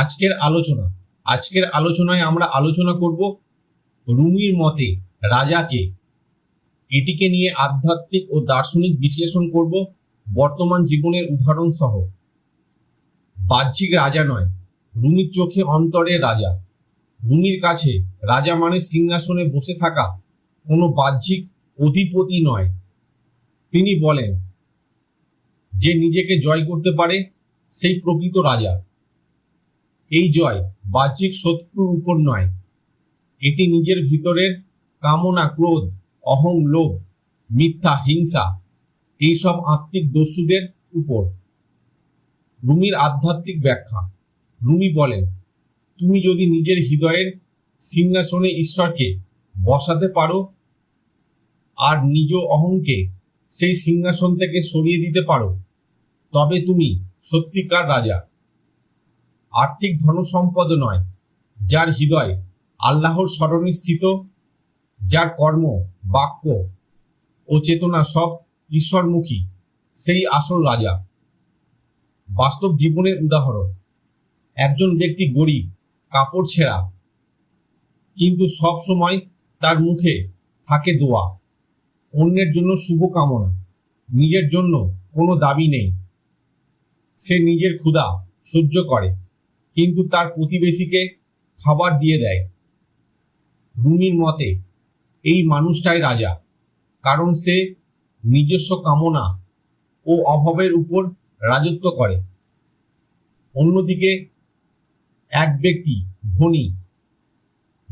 আজকের আলোচনা। আজকের আলোচনায় আমরা আলোচনা করব রুমির মতে রাজাকে এটিকে নিয়ে আধ্যাত্মিক ও দার্শনিক বিশ্লেষণ করব বর্তমান জীবনের উদাহরণ সহ। বাহ্যিক রাজা নয়, রুমির চোখে অন্তরে রাজা। রুমির কাছে রাজা মানে সিংহাসনে বসে থাকা কোনো বাহ্যিক অধিপতি নয়। তিনি বলেন, যে নিজেকে জয় করতে পারে, সেই প্রকৃত রাজা। এই জয় বাহ্যিক শত্রুর উপর নয়। এটি নিজের ভিতরের কামনা, ক্রোধ, অহং, লোভ, মিথ্যা, হিংসা, এইসব আত্মিক দস্যুদের উপর। রুমির আধ্যাত্মিক ব্যাখ্যা। রুমি বলেন, তুমি যদি নিজের হৃদয়ের সিংহাসনে ঈশ্বরকে বসাতে পারো আর নিজ অহংকে সেই সিংহাসন থেকে সরিয়ে দিতে পারো, তবে তুমি সত্যিকার রাজা। আর্থিক ধনসম্পদ নয়, যার হৃদয় আল্লাহর স্মরণে স্থিত, যার কর্ম, বাক্য ও চেতনা সব ঈশ্বরমুখী, সেই আসল রাজা। বাস্তব জীবনের উদাহরণ, একজন ব্যক্তি গরিব, কাপড় ছেঁড়া, কিন্তু সব সময় তার মুখে থাকে দোয়া। অন্যের জন্য শুভ কামনা, নিজের জন্য কোনো দাবি নেই। সে নিজের ক্ষুধা সহ্য করে। কিন্তু তার প্রতিবেশীকে খাবার দিয়ে দেয়। রুমির মতে, এই মানুষটাই রাজা, কারণ সে নিজস্ব কামনা ও অভাবের উপর রাজত্ব করে। অন্যদিকে, এক ব্যক্তি ধনী,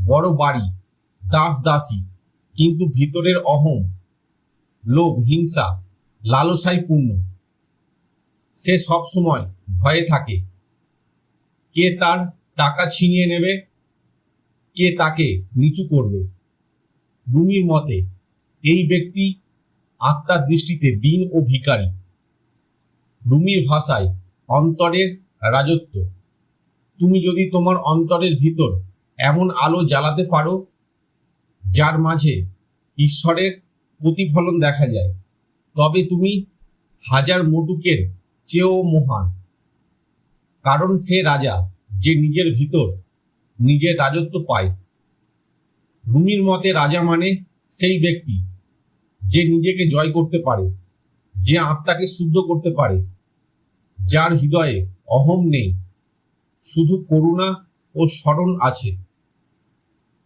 বড় বাড়ি, দাস দাসী, কিন্তু ভিতরের অহং, লোভ, হিংসা, লালসাই পূর্ণ। সে সবসময় ভয়ে থাকে। কে তার টাকা ছিনিয়ে নেবে, কে তাকে নিচু করবে। রুমির মতে, এই ব্যক্তি আত্মার দৃষ্টিতে দিন ও ভিকারী রুমির ভাষায় অন্তরের রাজত্ব। তুমি যদি তোমার অন্তরের ভিতর এমন আলো জ্বালাতে পারো, যার মাঝে ঈশ্বরের প্রতিফলন দেখা যায়, তবে তুমি হাজার মটুকের চেয়েও মহান। কারণ সে রাজা যে নিজের ভিতর নিজের রাজত্ব পায়। রুমির মতে রাজা মানে সেই ব্যক্তি যে নিজেকে জয় করতে পারে, যে আত্মাকে শুদ্ধ করতে পারে, যার হৃদয়ে অহম নেই, শুধু করুণা ও স্মরণ আছে।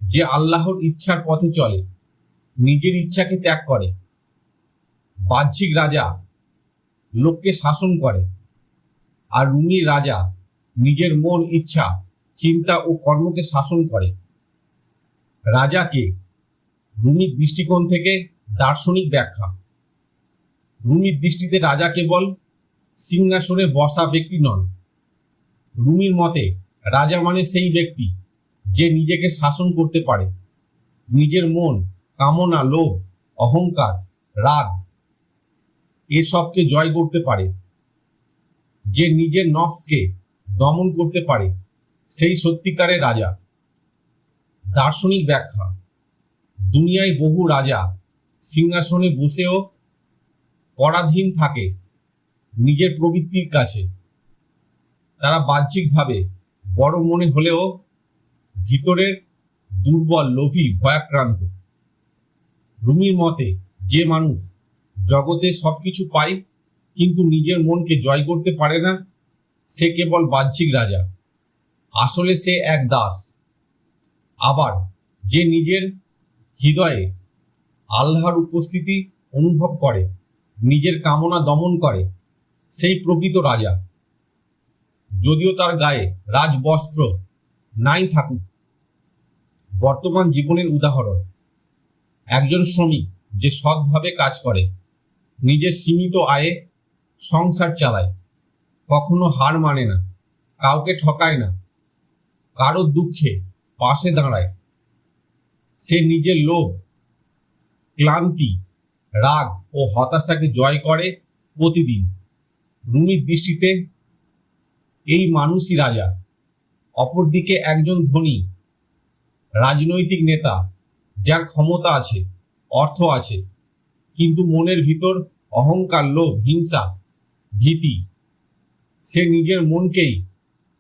যে আল্লাহর ইচ্ছার পথে চলে, নিজের ইচ্ছাকে ত্যাগ করে। বাহ্যিক রাজা লোককে শাসন করে। আর রুমি রাজা নিজের মন, ইচ্ছা, চিন্তা ও কর্মকে শাসন করে। রাজাকে রুমির দৃষ্টিকোণ থেকে দার্শনিক ব্যাখ্যা। রুমির দৃষ্টিতে রাজা কেবল সিংহাসনে বসা ব্যক্তি নন। রুমির মতে রাজা মানে সেই ব্যক্তি যে নিজেকে শাসন করতে পারে। নিজের মন, কামনা, লোভ, অহংকার, রাগ এসবকে জয় করতে পারে। যে নিজের নফসকে দমন করতে পারে, সেই সত্যিকারের রাজা। দার্শনিক ব্যাখ্যা, দুনিয়ায় বহু রাজা সিংহাসনে বসেও পরাধীন থাকে নিজের প্রবৃত্তির কাছে। তারা বাহ্যিকভাবে বড় মনে হলেও ভিতরের দুর্বল, লোভী, ভয়াক্রান্ত। রুমির মতে, যে মানুষ জগতে সবকিছু পায় কিন্তু নিজের মনকে জয় করতে পারে না, সে কেবল বাহ্যিক রাজা। আসলে সে এক দাস। আবার যে নিজের হৃদয়ে আল্লাহর উপস্থিতি অনুভব করে, নিজের কামনা দমন করে, সেই প্রকৃত রাজা। যদিও তার গায়ে রাজবস্ত্র নাই থাকুক, বর্তমান জীবনের উদাহরণ, একজন শ্রমিক যে সৎভাবে কাজ করে, নিজের সীমিত আয়ে সংসার চালায় কখনো হার মানে না, কাউকে ঠকায় না কারোর দুঃখে পাশে দাঁড়ায়। সে নিজের লোভ, ক্লান্তি, রাগ ও হতাশাকে জয় করে প্রতিদিন। রুমির দৃষ্টিতে এই মানুষই রাজা, অপরদিকে একজন ধনী, রাজনৈতিক নেতা, যার ক্ষমতা আছে, অর্থ আছে, কিন্তু মনের ভিতর অহংকার, লোভ, হিংসা ভীতি। সে নিজের মনকেই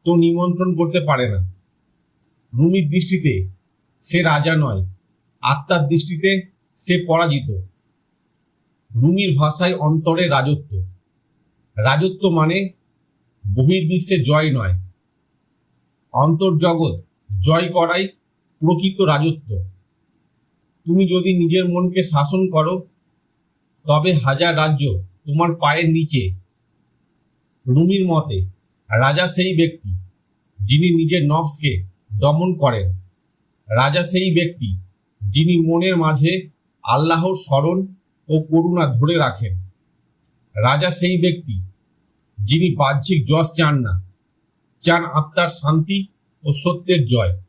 তো নিমন্ত্রণ করতে পারে না। রুমির দৃষ্টিতে সে রাজা নয়, আত্মার দৃষ্টিতে সে পরাজিত। রুমির ভাষায় অন্তরে রাজত্ব। রাজত্ব মানে বহির্বিশ্বে জয় নয়। অন্তর্জগৎ জয় করাই প্রকৃত রাজত্ব। তুমি যদি নিজের মনকে শাসন করো, তবে হাজার রাজ্য তোমার পায়ের নিচে রুমির মতে, রাজা সেই ব্যক্তি যিনি নিজের নফসকে দমন করেন। রাজা সেই ব্যক্তি যিনি মনের মাঝে আল্লাহর স্মরণ ও করুণা ধরে রাখেন। রাজা সেই ব্যক্তি যিনি বাহ্যিক যশ চান না, চান আত্মার শান্তি ও সত্যের জয়।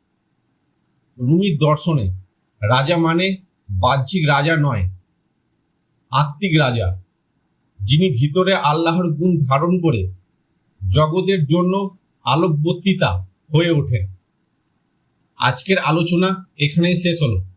রুমির দর্শনে রাজা মানে বাহ্যিক রাজা নয়, আত্মিক রাজা। যিনি ভিতরে আল্লাহর গুণ ধারণ করে জগতের জন্য আলোকবর্তিতা হয়ে ওঠেন। আজকের আলোচনা এখানেই শেষ হলো।